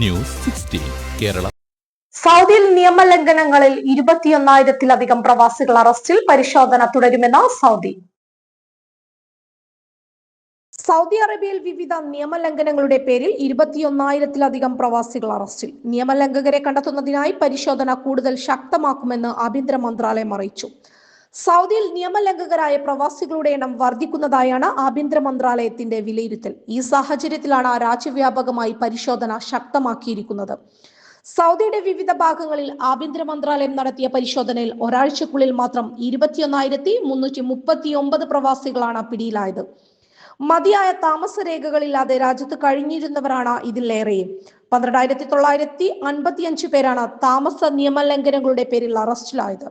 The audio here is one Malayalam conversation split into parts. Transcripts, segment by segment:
News sixteen Kerala. സൗദിയിൽ നിയമലംഘനങ്ങളിൽ ഇരുപത്തിയൊന്നായിരത്തിലധികം പ്രവാസികൾ അറസ്റ്റിൽ പരിശോധന തുടരുമെന്ന് സൗദി. സൗദി അറേബ്യയിൽ വിവിധ നിയമലംഘനങ്ങളുടെ പേരിൽ ഇരുപത്തിയൊന്നായിരത്തിലധികം പ്രവാസികൾ അറസ്റ്റിൽ. നിയമലംഘകരെ കണ്ടെത്തുന്നതിനായി പരിശോധന കൂടുതൽ ശക്തമാക്കുമെന്ന് ആഭ്യന്തര മന്ത്രാലയം അറിയിച്ചു. സൗദിയിൽ നിയമലംഘകരായ പ്രവാസികളുടെ എണ്ണം വർദ്ധിക്കുന്നതായാണ് ആഭ്യന്തര മന്ത്രാലയത്തിന്റെ വിലയിരുത്തൽ. ഈ സാഹചര്യത്തിലാണ് രാജ്യവ്യാപകമായി പരിശോധന ശക്തമാക്കിയിരിക്കുന്നത്. സൗദിയുടെ വിവിധ ഭാഗങ്ങളിൽ ആഭ്യന്തര മന്ത്രാലയം നടത്തിയ പരിശോധനയിൽ ഒരാഴ്ചക്കുള്ളിൽ മാത്രം ഇരുപത്തിയൊന്നായിരത്തി മുന്നൂറ്റി മുപ്പത്തി ഒമ്പത് പ്രവാസികളാണ് പിടിയിലായത്. മതിയായ താമസ രേഖകളില്ലാതെ രാജ്യത്ത് കഴിഞ്ഞിരുന്നവരാണ് ഇതിലേറെയും. പന്ത്രണ്ടായിരത്തി തൊള്ളായിരത്തി അൻപത്തിയഞ്ച് പേരാണ് താമസ നിയമലംഘനങ്ങളുടെ പേരിൽ അറസ്റ്റിലായത്.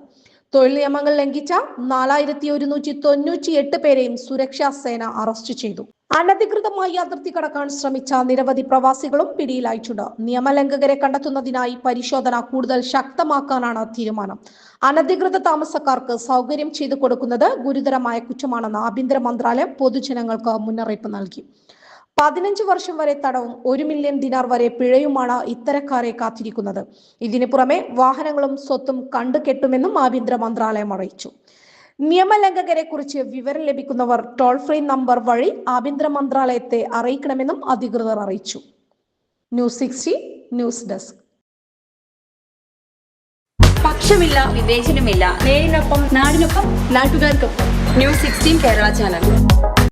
തൊഴിൽ നിയമങ്ങൾ ലംഘിച്ച നാലായിരത്തി ഒരുന്നൂറ്റി തൊണ്ണൂറ്റി എട്ട് പേരെയും സുരക്ഷാ സേന അറസ്റ്റ് ചെയ്തു. അനധികൃതമായി അതിർത്തി കടക്കാൻ ശ്രമിച്ച നിരവധി പ്രവാസികളും പിടിയിലായിട്ടുണ്ട്. നിയമലംഘകരെ കണ്ടെത്തുന്നതിനായി പരിശോധന കൂടുതൽ ശക്തമാക്കാനാണ് തീരുമാനം. അനധികൃത താമസക്കാർക്ക് സൗകര്യം ചെയ്തു കൊടുക്കുന്നത് ഗുരുതരമായ കുറ്റമാണെന്ന് ആഭ്യന്തര മന്ത്രാലയം പൊതുജനങ്ങൾക്ക് മുന്നറിയിപ്പ് നൽകി. പതിനഞ്ച് വർഷം വരെ തടവും ഒരു മില്യൺ ദിനാർ വരെ പിഴയുമാണ് ഇത്തരക്കാരെ കാത്തിരിക്കുന്നത്. ഇതിനു പുറമെ വാഹനങ്ങളും സ്വത്തും കണ്ടുകെട്ടുമെന്നും ആഭ്യന്തര മന്ത്രാലയം അറിയിച്ചു. നിയമലംഘകരെ കുറിച്ച് വിവരം ലഭിക്കുന്നവർ ടോൾ ഫ്രീ നമ്പർ വഴി ആഭ്യന്തര മന്ത്രാലയത്തെ അറിയിക്കണമെന്നും അധികൃതർ അറിയിച്ചു. News sixty news desk. പക്ഷമില്ല വിവേചനമില്ല. നേരിനൊപ്പം നാടിനൊപ്പം നാട്ടുകാർക്കൊപ്പം. News sixteen Kerala channel.